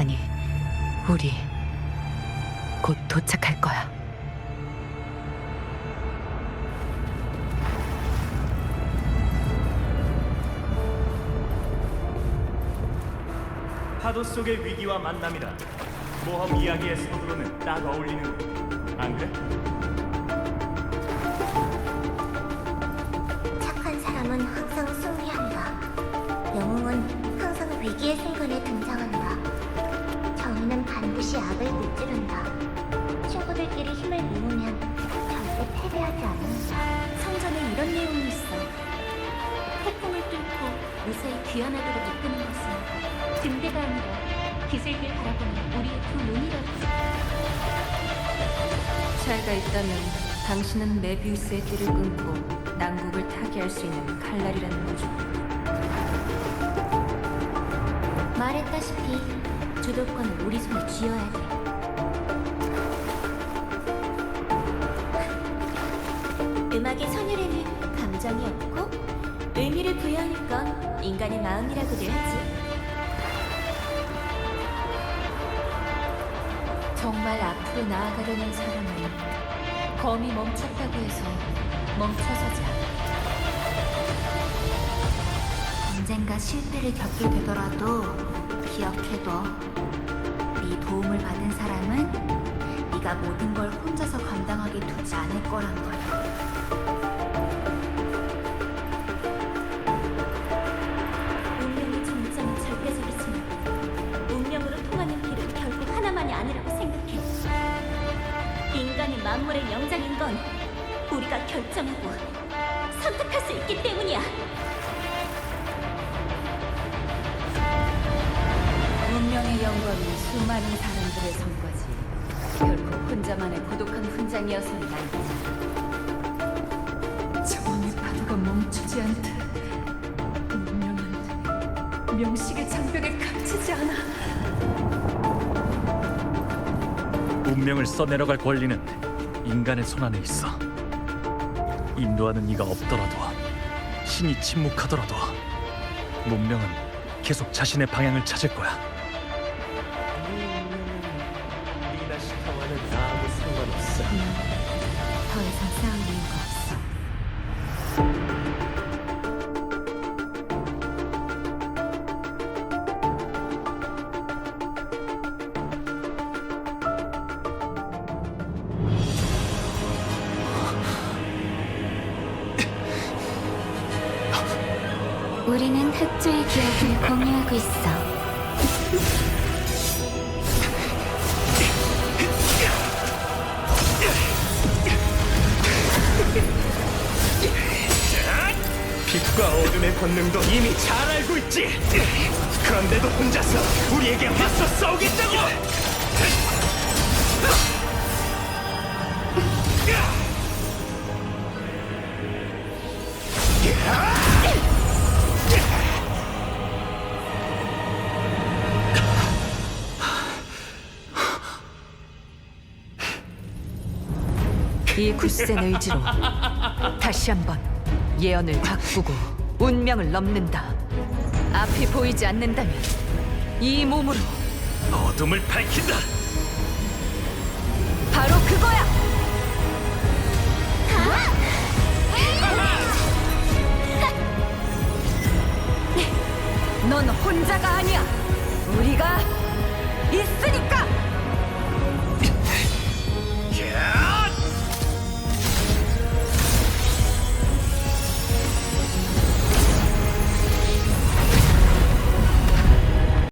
아니, 우리 곧 도착할 거야. 파도 속의 위기와 만남이라 모험 이야기의 서두로는 딱 어울리는 안 그래? 착한 사람은 악을 무찌른다. 친구들끼리 힘을 모으면 절대 패배하지 않는다. 성전에 이런 내용이 있어. 태풍을 뚫고 무사히 귀환하도록 이끄는 것은 등대가 아니라 기슭을 바라보는 우리의 두 눈이라고. 차이가 있다면 당신은 메비우스의 띠를 끊고 난국을 타개할 수 있는 칼날이라는 거죠. 말했다시피 주도권을 우리 손에 쥐어야 돼. 음악의 선율에는 감정이 없고 의미를 부여하는 건 인간의 마음이라고들 하지. 정말 앞으로 나아가려는 사람은 검이 멈췄다고 해서 멈춰서지 않아. 언젠가 실패를 겪게 되더라도 기억해둬. 네 도움을 받은 사람은 네가 모든 걸 혼자서 감당하게 두지 않을 거란 거야. 운명의 정점은 절대적이지만 운명으로 통하는 길은 결국 하나만이 아니라고 생각해. 인간이 만물의 영장인 건 우리가 결정하고 선택할 수 있기 때문이야. 영광이 수많은 사람들의 성과지. 결코 혼자만의 고독한 훈장이어서는 안 되지. 저항의 파도가 멈추지 않듯 운명은 명식의 장벽에 갇히지 않아. 운명을 써내려갈 권리는 인간의 손 안에 있어. 인도하는 이가 없더라도 신이 침묵하더라도 문명은 계속 자신의 방향을 찾을 거야. 상관없어. 더 이상 싸울 이유가 없어. 우리는 흑조의 기억을 공유하고 있어. 본능도 이미 잘 알고 있지. 그런데도 혼자서 우리에게 맞서 싸우겠다고. 이 굳센 의지로 다시 한번 예언을 바꾸고 운명을 넘는다. 앞이 보이지 않는다면 이 몸으로 어둠을 밝힌다. 바로 그거야.